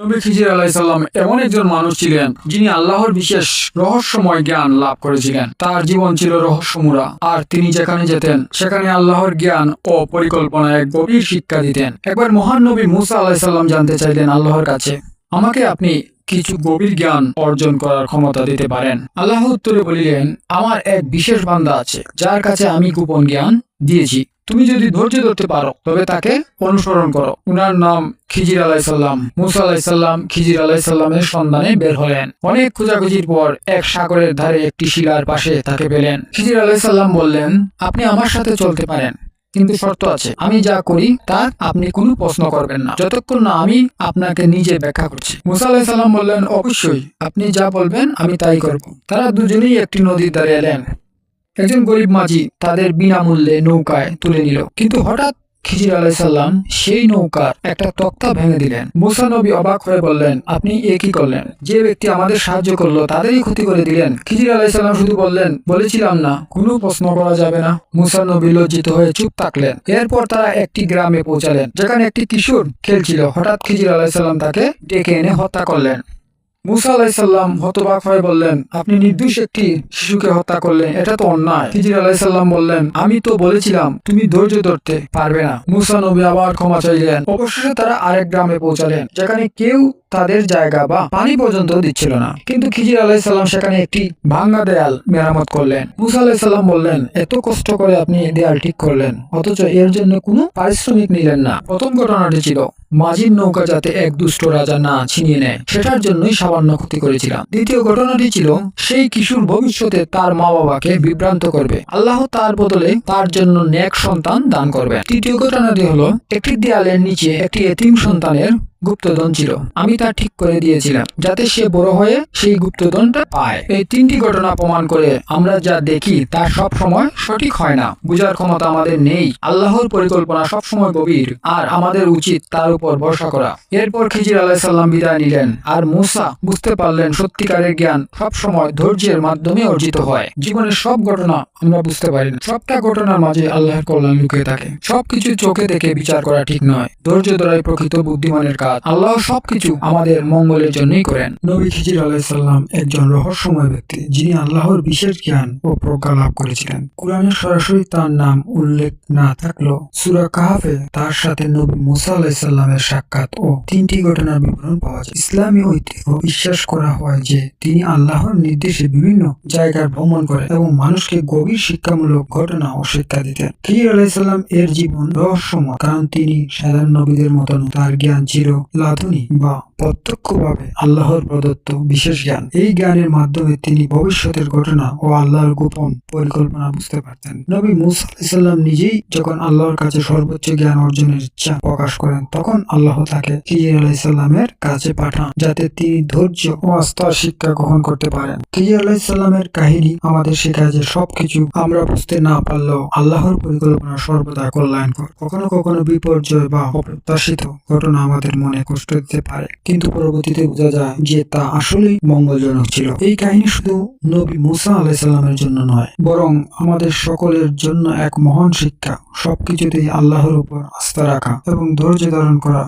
নবী খিজির আলাইসাল্লাম এমন একজন মানুষ ছিলেন যিনি আল্লাহর বিশেষ রহস্যময় জ্ঞান লাভ করেছিলেন। তার জীবন ছিল রহস্যমূরা। আর তিনি যেখানে যেতেন, সেখানে আল্লাহর জ্ঞান ও পরিকল্পনা এক গভীর শিক্ষা দিতেন। একবার মহান নবী মুসা আলাইসাল্লাম জানতে চাইলেন আল্লাহর কাছে। আমাকে আপনি কিছু গভীর জ্ঞান অর্জন করার ক্ষমতা দিতে পারেন। আল্লাহ উত্তরে বলিলেন, আমার এক বিশেষ বান্দা আছে, যার কাছে আমি গোপন জ্ঞান দিয়েছি। তুমি যদি ধৈর্য ধরতে পারো, তবে তাকে অনুসরণ করো। উনার নাম খিজির আলাইসাল্লাম মুসা আলাইসাল্লাম খিজির আলাইসাল্লামের সন্ধানে বের হলেন। অনেক খোঁজাখুঁজির পর এক সাগরের ধারে একটি শিলার পাশে তাকে পেলেন। খিজির আলাইসাল্লাম বললেন, আপনি আমার সাথে চলতে পারেন। কিন্তু শর্ত আছে, আমি যা করি, তা আপনি কোনো প্রশ্ন করবেন না। যতক্ষণ না আমি আপনাকে নিজে ব্যাখ্যা করছি। মুসা আলাহিসাল্লাম বললেন, অবশ্যই, আপনি যা বলবেন, আমি তাই করব। তারা দুজনেই একটি নদীর ধারে এলেন। একজন গরিব মাঝি তাদের বিনামূল্যে নৌকায় তুলে নিল। কিন্তু হঠাৎ খিজির আলাইসাল্লাম সেই নৌকার একটা তক্তা ভেঙে দিলেন। মুসা নবী অবাক হয়ে বললেন, আপনি এ কি করলেন? যে ব্যক্তি আমাদের সাহায্য করল, তাদেরই ক্ষতি করে দিলেন। খিজির আলাইসাল্লাম শুধু বললেন, বলেছিলাম না, কোনো প্রশ্ন করা যাবে না। মুসা নবী লজ্জিত হয়ে চুপ থাকলেন। এরপর তারা একটি গ্রামে পৌঁছালেন, যেখানে একটি কিশোর খেলছিল। হঠাৎ খিজির আলাইসাল্লাম তাকে ডেকে এনে হত্যা করলেন। মুসা আলাইসাল্লাম হতবাক হয়ে বললেন, আপনি নির্দোষ একটি শিশুকে হত্যা করলেন, এটা তো অন্যায়। খিজির আলাইসাল্লাম বললেন, আমি তো বলেছিলাম, তুমি ধৈর্য ধরতে পারবে না। মুসা নবী আবার ক্ষমা চাইলেন। অবশেষে তারা আরেক গ্রামে পৌঁছালেন, যেখানে কেউ তাদের জায়গা বা পানি পর্যন্ত দিচ্ছিল না। কিন্তু খিজির আলাইসাল্লাম সেখানে একটি ভাঙ্গা দেয়াল মেরামত করলেন। মুসা আলাইসাল্লাম বললেন, এত কষ্ট করে আপনি দেয়াল ঠিক করলেন, অথচ এর জন্য কোনো পারিশ্রমিক নিলেন না। প্রথম ঘটনাটি ছিল মাঝির নৌকা যাতে এক দুষ্ট রাজা না ছিনিয়ে নেয়, সেটার জন্যই সামান্য ক্ষতি করেছিলাম। দ্বিতীয় ঘটনাটি ছিল, সেই কিশোর ভবিষ্যতে তার মা বাবাকে বিভ্রান্ত করবে। আল্লাহ তার বদলে তার জন্য নেক সন্তান দান করবে তৃতীয় ঘটনাটি হলো, একটি দেয়ালের নিচে একটি এতিম সন্তানের গুপ্তধন ছিল। আমি তা ঠিক করে দিয়েছিলাম, যাতে সে বড় হয়ে সেই গুপ্তধনটা পায়। এই তিনটি ঘটনা প্রমাণ করে আমরা যা দেখি তা সব সময় সঠিক হয় না। বুঝার ক্ষমতা আমাদের নেই। আল্লাহর পরিকল্পনা সব সময় গভীর, আর আমাদের উচিত তার উপর ভরসা করা। এরপর খিজির আলাইসাল্লাম বিদায় নিলেন, আর মুসা বুঝতে পারলেন সত্যিকারের জ্ঞান সব সময় ধৈর্যের মাধ্যমে অর্জিত হয়। জীবনের সব ঘটনা আমরা বুঝতে পারি না। সবটা ঘটনার মাঝে আল্লাহর কল্যাণ লুকিয়ে থাকে। সবকিছু চোখে দেখে বিচার করা ঠিক নয়। ধৈর্য ধরাই প্রকৃত বুদ্ধিমানের কাজ। আল্লাহ সবকিছু আমাদের মঙ্গলের জন্যই করেন। নবী খিজির আলাইসাল্লাম একজন রহস্যময় ব্যক্তি, যিনি আল্লাহর বিশেষ জ্ঞান ও প্রজ্ঞা লাভ করেছিলেন। কোরআনে সরাসরি তার নাম উল্লেখ না থাকলেও সুরা কাহাফে তার সাথে নবী মুসা আলাইসাল্লামের সাক্ষাৎ ও তিনটি ঘটনার বিবরণ পাওয়া যায়। ইসলামী ঐতিহ্য বিশ্বাস করা হয় যে তিনি আল্লাহর নির্দেশে বিভিন্ন জায়গায় ভ্রমণ করেন এবং মানুষকে গভীর শিক্ষামূলক ঘটনা ও শিক্ষা দিতেন। খিজির আলাইসাল্লাম এর জীবন রহস্যময়, কারণ তিনি সাধারণ নবীদের মতন তার জ্ঞান ছিল লাধুনী বা প্রত্যক্ষভাবে আল্লাহর প্রদত্ত বিশেষ জ্ঞান। এই জ্ঞানের মাধ্যমে তিনি ভবিষ্যতের ঘটনা ও আল্লাহর গোপন পরিকল্পনা বুঝতে পারতেন। নবী মুসা আলাইসাল্লাম নিজেই যখন আল্লাহর কাছে সর্বোচ্চ জ্ঞান অর্জনের ইচ্ছা প্রকাশ করেন, তখন আল্লাহ তাকে খিজির আলাইসাল্লামের কাছে পাঠান, যাতে তিনি ধৈর্য ও আস্থার শিক্ষা গ্রহণ করতে পারেন। খিজির আলাইসাল্লামের কাহিনী আমাদের শেখায় যে সবকিছু আমরা বুঝতে না পারলেও আল্লাহর পরিকল্পনা সর্বদা কল্যাণকর। কখনো কখনো বিপর্যয় বা অপ্রত্যাশিত ঘটনা আমাদের মনে কষ্ট দিতে পারে। কিন্তু পরবর্তীতে বোঝা যায় যে তা আসলেই মঙ্গলজনক ছিল। এই কাহিনী শুধু নবী মুসা আলাইসাল্লামের জন্য নয়, বরং আমাদের সকলের জন্য এক মহান শিক্ষা। সবকিছুতেই আল্লাহর উপর আস্থা রাখা এবং ধৈর্য ধারণ করা